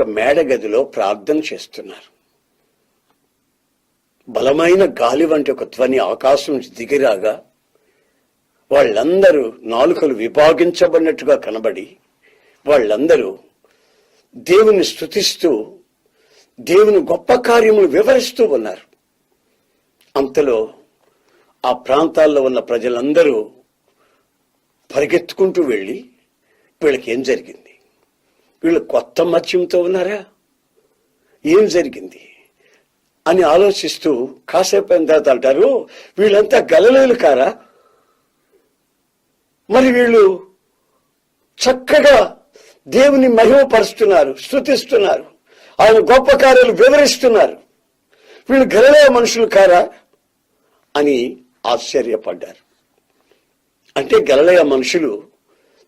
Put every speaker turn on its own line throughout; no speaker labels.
ఒక మేడగదిలో ప్రార్థన చేస్తున్నారు. బలమైన గాలి వంటి ఒక ధ్వని ఆకాశం నుంచి దిగిరాగా వాళ్ళందరూ నాలుకలు విభాగించబడినట్టుగా కనబడి వాళ్ళందరూ దేవుని స్థుతిస్తూ దేవుని గొప్ప కార్యములు వివరిస్తూ ఉన్నారు. అంతలో ఆ ప్రాంతాల్లో ఉన్న ప్రజలందరూ పరిగెత్తుకుంటూ వెళ్ళి వీళ్ళకి ఏం జరిగింది? వీళ్ళు కొత్త మత్స్యంతో ఉన్నారా? ఏం జరిగింది? అని ఆలోచిస్తూ కాసేపు తర్వాత అంటారు వీళ్ళంతా గలలేలు కారా? మరి వీళ్ళు చక్కగా దేవుని మహిమపరుస్తున్నారు స్థుతిస్తున్నారు ఆయన గొప్ప కార్యాలు వివరిస్తున్నారు. వీళ్ళు గలలే మనుషులు కారా? అని ఆశ్చర్యపడ్డారు. అంటే గలలయ మనుషులు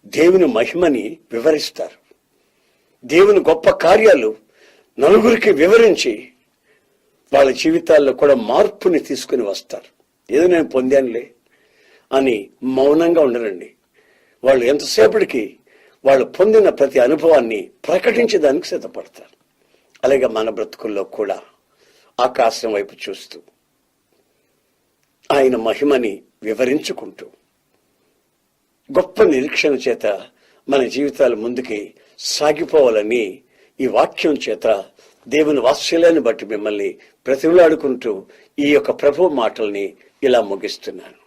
దేవుని మహిమని వివరిస్తారు. దేవుని గొప్ప కార్యాలు నలుగురికి వివరించి వాళ్ళ జీవితాల్లో కూడా మార్పుని తీసుకుని వస్తారు. ఏదో నేను పొందానులే అని మౌనంగా ఉండరండి. వాళ్ళు ఎంతసేపటికి వాళ్ళు పొందిన ప్రతి అనుభవాన్ని ప్రకటించడానికి సిద్ధపడతారు. అలాగే మన బ్రతుకుల్లో కూడా ఆకాశం వైపు చూస్తూ ఆయన మహిమని వివరించుకుంటూ గొప్ప నిరీక్షణ చేత మన జీవితాలు ముందుకి సాగిపోవాలని ఈ వాక్యం చేత దేవుని వాత్సల్యాన్ని బట్టి మిమ్మల్ని ప్రతిలాడుకుంటూ ఈ యొక్క ప్రభు మాటల్ని ఇలా ముగిస్తున్నాను.